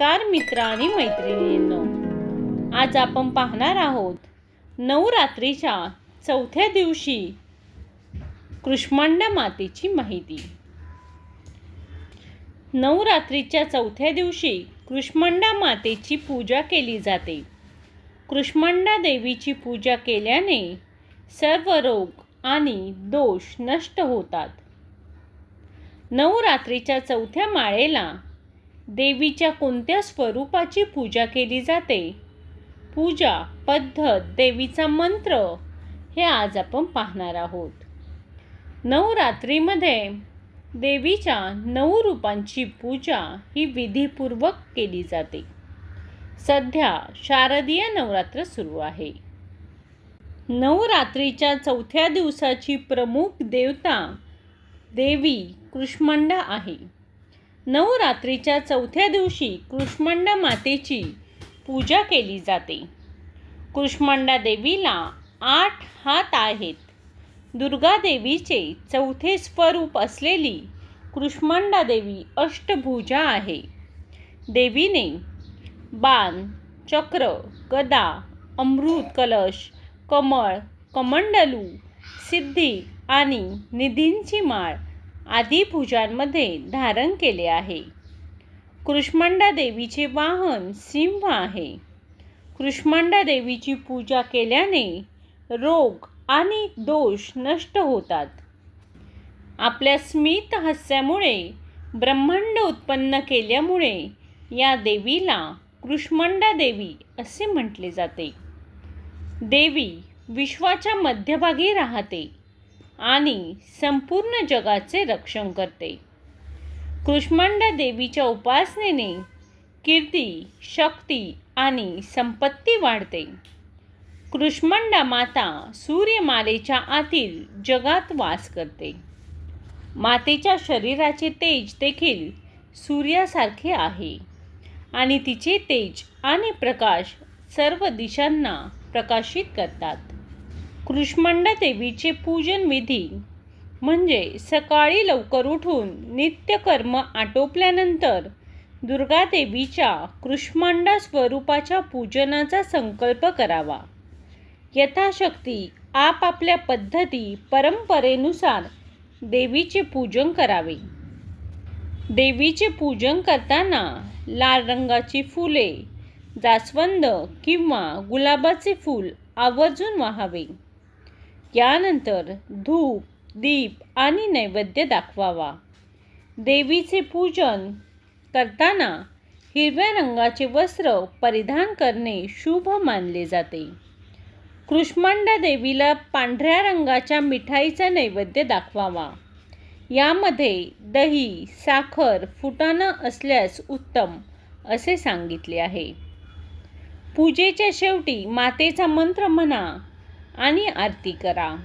नमस्कार मित्र आणि मैत्रिणींनो. आज आपण पाहणार आहोत नवरात्रीच्या चौथ्या दिवशी कृष्मांड मातेची माहिती. नवरात्रीच्या चौथ्या दिवशी कृष्मांडा मातेची पूजा केली जाते. कृष्मांडा देवीची पूजा केल्याने सर्व रोग आणि दोष नष्ट होतात. नवरात्रीच्या चौथ्या माळेला देवीच्या कोणत्या स्वरूपाची पूजा केली जाते? पूजा पद्धत देवीचा मंत्र हे आज आपण पाहणार आहोत. नवरात्रीमध्ये देवीच्या नऊ रूपांची पूजा ही विधीपूर्वक केली जाते. सध्या शारदीय नवरात्र सुरू आहे. नवरात्रीच्या चौथ्या दिवसाची प्रमुख देवता देवी कृष्मंड आहे. नवरात्रीच्या चौथ्या दिवशी कृष्मंड मातेची पूजा केली जाते. कृष्मंडा देवीला आठ हात आहेत. दुर्गा देवीचे चौथे स्वरूप असलेली कृष्मंडा देवी अष्टभुजा आहे. देवीने बाण चक्र गदा अमृत कलश कमळ कमंडलू सिद्धी आणि निधींची माळ आदी पूजांमध्ये धारण केले आहे. कृष्मांडा देवीचे वाहन सिंह आहे. कृष्मांडा देवीची पूजा केल्याने रोग आणि दोष नष्ट होतात. आपल्या स्मित हास्यामुळे ब्रह्मांड उत्पन्न केल्यामुळे या देवीला कृष्मांडा देवी असे म्हटले जाते. देवी विश्वाच्या मध्यभागी राहते. आणि संपूर्ण जगाचे रक्षण करते. कृष्मांडा देवीच्या उपासनेने कीर्ती शक्ती आणि संपत्ती वाढते. कृष्मांडा माता सूर्यमालेच्या आतील जगात वास करते. मातेच्या शरीराचे तेज देखील सूर्यासारखे आहे आणि तिचे तेज आणि प्रकाश सर्व दिशांना प्रकाशित करतात. कृष्मांडा देवीचे पूजन विधी. म्हणजे सकाळी लवकर उठून नित्यकर्म आटोपल्यानंतर दुर्गा देवीच्या कृष्मांडा स्वरूपाच्या पूजनाचा संकल्प करावा. यथाशक्ती आपापल्या पद्धती परंपरेनुसार देवीचे पूजन करावे. देवीचे पूजन करताना लाल रंगाची फुले जास्वंद किंवा गुलाबाचे फूल आवर्जून वाहावे. यानंतर धूप दीप आणि नैवेद्य दाखवावा. देवीचे पूजन करताना हिरव्या रंगाचे वस्त्र परिधान करणे शुभ मानले जाते. कृष्मांडा देवीला पांढऱ्या रंगाच्या मिठाईचा नैवेद्य दाखवावा. यामध्ये दही साखर फुटाणं असल्यास उत्तम असे सांगितले आहे. पूजेच्या शेवटी मातेचा मंत्र म्हणा आणि आरती करा.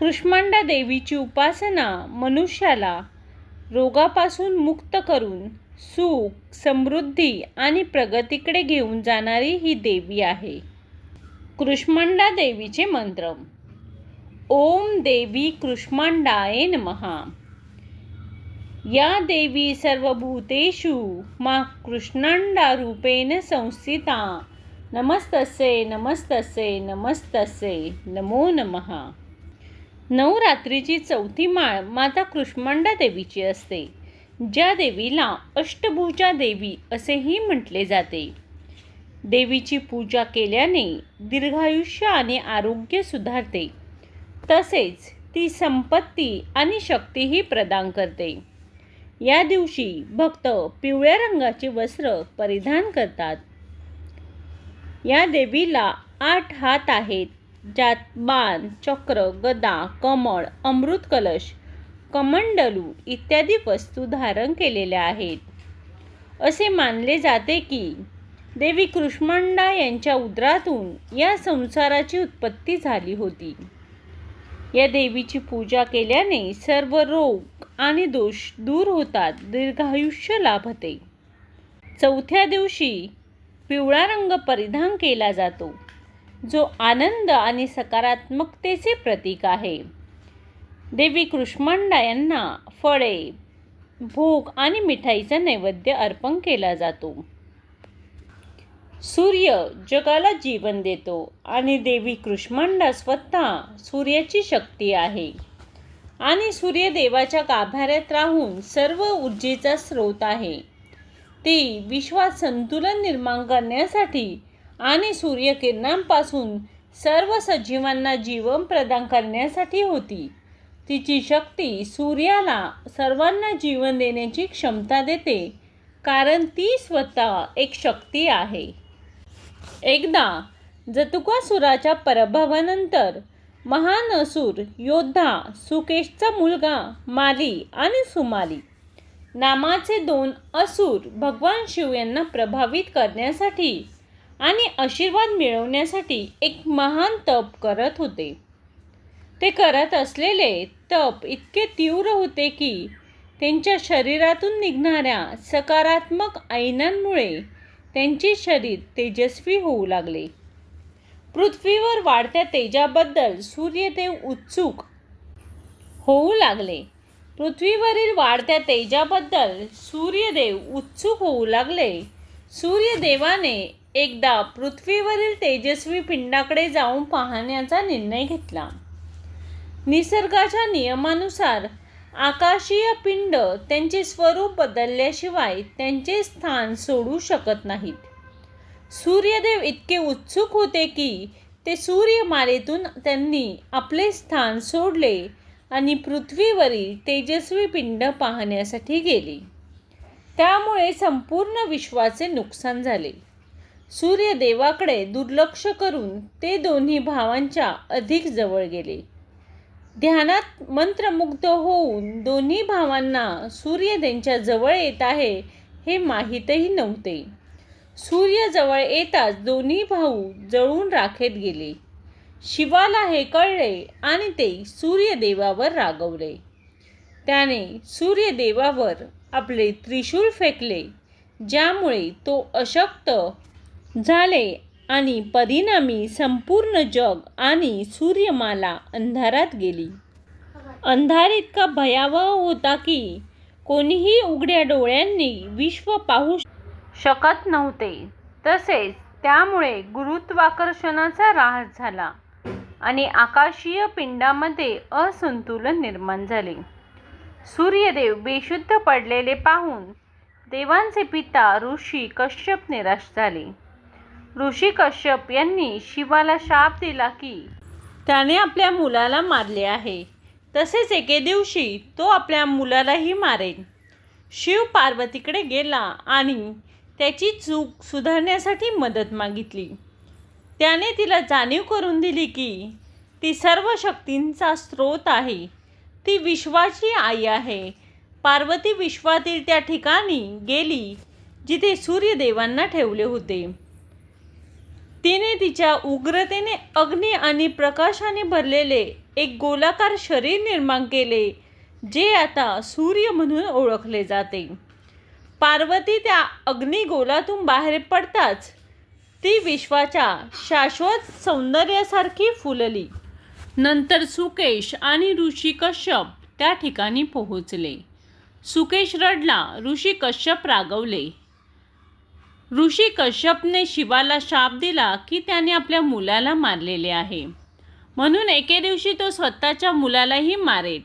कृष्मांडा देवीची उपासना मनुष्याला रोगापासून मुक्त करून सुख समृद्धी आणि प्रगतीकडे घेऊन जाणारी ही देवी आहे. कृष्मांडा देवीचे मंत्र. ओम देवी कृष्मांडाय नमहा या देवी सर्वभूतेषु मा कृष्णांडा रूपेण संस्थिता. नमस्तसे नमस्तसे नमस्तसे नमो नमहा नवरात्रीची चौथी माळ माता कृष्मांडा देवीची असते. ज्या देवीला अष्टभुजा देवी असेही म्हटले जाते. देवीची पूजा केल्याने दीर्घायुष्य आणि आरोग्य सुधारते. तसेच ती संपत्ती आणि शक्तीही प्रदान करते. या दिवशी भक्त पिवळ्या रंगाचे वस्त्र परिधान करतात. या देवीला आठ हात आहेत ज्यात बाण चक्र गदा कमळ अमृत कलश कमंडलू इत्यादी वस्तू धारण केलेल्या आहेत. असे मानले जाते की देवी कृष्मंडा यांच्या उदरातून या संसाराची उत्पत्ती झाली होती. या देवीची पूजा केल्याने सर्व रोग आणि दोष दूर होतात दीर्घायुष्य लाभते. चौथ्या दिवशी पिवळा रंग परिधान केला जातो जो आनंद आणि सकारात्मकतेचे प्रतीक आहे. देवी कृष्मांडा यांना फळे भोग आणि मिठाईचा नैवेद्य अर्पण केला जातो. सूर्य जगाला जीवन देतो आणि देवी कृष्मांडा स्वतः सूर्याची शक्ती आहे. आणि सूर्य देवाच्या गाभाऱ्यात राहून सर्व ऊर्जेचा स्रोत आहे. ती विश्वात संतुलन निर्माण करण्यासाठी आणि सूर्यकिरणांपासून सर्व सजीवांना जीवन प्रदान करण्यासाठी होती. तिची शक्ती सूर्याला सर्वांना जीवन देण्याची क्षमता देते कारण ती स्वतः एक शक्ती आहे. एकदा जतुकासुराच्या पराभवानंतर महान असुर योद्धा सुकेशचा मुलगा माली आणि सुमाली नामाचे दोन असुर भगवान शिव यांना प्रभावित करण्यासाठी आणि आशीर्वाद मिळवण्यासाठी एक महान तप करत होते. ते करत असलेले तप इतके तीव्र होते की त्यांच्या शरीरातून निघणाऱ्या सकारात्मक आयनांमुळे त्यांचे शरीर तेजस्वी होऊ लागले. पृथ्वीवर वाढत्या तेजाबद्दल सूर्यदेव उत्सुक होऊ लागले. पृथ्वीवरील वाढत्या तेजाबद्दल सूर्यदेव उत्सुक होऊ लागले. सूर्यदेवाने एकदा पृथ्वीवरील तेजस्वी पिंडाकडे जाऊन पाहण्याचा निर्णय घेतला. निसर्गाच्या नियमानुसार आकाशीय पिंड त्यांचे स्वरूप बदलल्याशिवाय त्यांचे स्थान सोडू शकत नाहीत. सूर्यदेव इतके उत्सुक होते की ते सूर्यमालेतून त्यांनी आपले स्थान सोडले आणि पृथ्वीवरील तेजस्वी पिंड पाहण्यासाठी गेले. त्यामुळे संपूर्ण विश्वाचे नुकसान झाले. सूर्यदेवाकडे दुर्लक्ष करून ते दोन्ही भावांच्या अधिक जवळ गेले. ध्यानात मंत्रमुग्ध होऊन दोन्ही भावांना सूर्य त्यांच्या जवळ येत आहे हे माहीतही नव्हते. सूर्य जवळ येताच दोन्ही भाऊ जळून राखेत गेले. शिवाला हे कळले आणि ते सूर्यदेवावर रागवले. त्याने सूर्यदेवावर आपले त्रिशूल फेकले ज्यामुळे तो अशक्त झाले आणि परिणामी संपूर्ण जग आणि सूर्यमाला अंधारात गेली. अंधार इतका भयावह होता की कोणीही उघड्या डोळ्यांनी विश्व पाहू शकत नव्हते. तसेच त्यामुळे गुरुत्वाकर्षणाचा ऱ्हास झाला. आणि आकाशीय पिंडामध्ये असंतुलन निर्माण झाले. सूर्यदेव बेशुद्ध पडलेले पाहून देवांचे पिता ऋषी कश्यप निराश झाले. ऋषी कश्यप यांनी शिवाला शाप दिला की त्याने आपल्या मुलाला मारले आहे. तसेच एके दिवशी तो आपल्या मुलालाही मारेल. शिव पार्वतीकडे गेला आणि त्याची चूक सुधारण्यासाठी मदत मागितली. त्याने तिला जाणीव करून दिली की ती सर्व शक्तींचा स्रोत आहे. ती विश्वाची आई आहे. पार्वती विश्वातील त्या ठिकाणी गेली जिथे सूर्यदेवांना ठेवले होते. तिने तिच्या उग्रतेने अग्नी आणि प्रकाशाने भरलेले एक गोलाकार शरीर निर्माण केले जे आता सूर्य म्हणून ओळखले जाते. पार्वती त्या अग्निगोलातून बाहेर पडताच ती विश्वाच्या शाश्वत सौंदर्यासारखी फुलली. नंतर सुकेश आणि ऋषी कश्यप त्या ठिकाणी पोहोचले. सुकेश रडला ऋषी कश्यप रागवले. ऋषी कश्यपने शिवाला शाप दिला की त्याने आपल्या मुलाला मारलेले आहे. म्हणून एके दिवशी तो स्वतःच्या मुलालाही मारेल.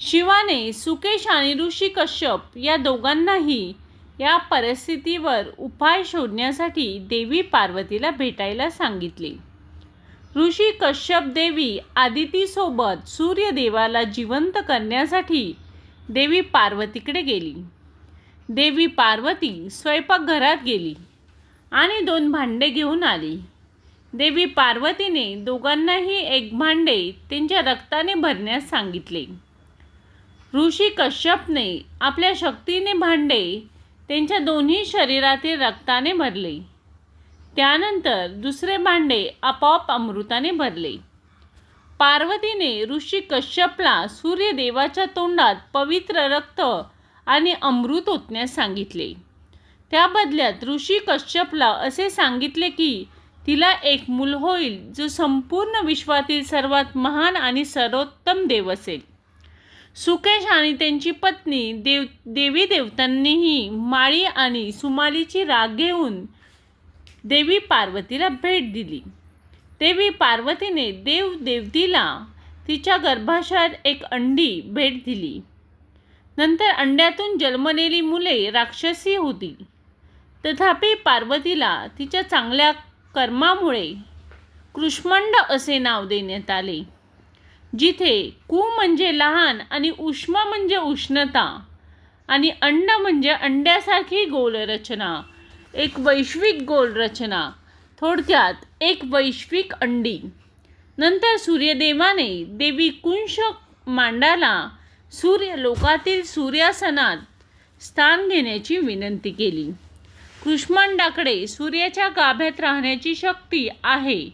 शिवाने सुकेश आणि ऋषी कश्यप या दोघांनाही या परिस्थितीवर उपाय शोधण्यासाठी देवी पार्वतीला भेटायला सांगितले. ऋषी कश्यप देवी आदितीसोबत सूर्यदेवाला जिवंत करण्यासाठी देवी पार्वतीकडे गेली. देवी पार्वती स्वयंपाकघरात गेली आणि दोन भांडे घेऊन आली. देवी पार्वतीने दोघांनाही एक भांडे त्यांच्या रक्ताने भरण्यास सांगितले. ऋषी कश्यपने आपल्या शक्तीने भांडे त्यांच्या दोन्ही शरीरातील रक्ताने भरले. त्यानंतर दुसरे भांडे आपोआप अमृताने भरले. पार्वतीने ऋषी कश्यपला सूर्यदेवाच्या तोंडात पवित्र रक्त आणि अमृत ओतण्यास सांगितले. त्या बदल्यात ऋषी कश्यपला असे सांगितले की तिला एक मूल होईल जो संपूर्ण विश्वातील सर्वात महान आणि सर्वोत्तम देव असेल. सुकेश आणि त्यांची पत्नी देव देवी देवतांनीही माळी आणि सुमालीची राग घेऊन देवी पार्वतीला भेट दिली. देवी पार्वतीने देव देवतीला तिच्या गर्भाशयात एक अंडी भेट दिली. नंतर अंड्यातून जन्मलेली मुले राक्षसी होती. तथापि पार्वतीला तिच्या चांगल्या कर्मामुळे कृष्मंड असे नाव देण्यात आले. जिथे कु म्हणजे लहान आणि उष्मा म्हणजे उष्णता आणि अंड म्हणजे अंड्यासारखी गोल रचना एक वैश्विक गोल रचना थोडक्यात एक वैश्विक अंडी. नंतर सूर्यदेवाने देवी कुंश मांडाला सूर्यलोकातील सूर्यासनात स्थान घेण्याची विनंती केली. कृष्मांडाकडे सूर्याच्या गाभ्यात राहण्याची शक्ती आहे.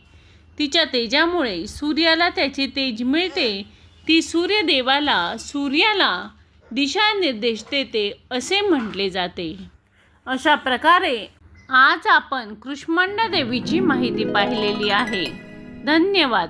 तिच्या तेजामुळे सूर्याला त्याचे तेज मिळते. ती सूर्यदेवाला सूर्याला दिशानिर्देश देते असे म्हटले जाते. अशा प्रकारे आज आपण कृष्मंड देवीची माहिती पाहिलेली आहे. धन्यवाद.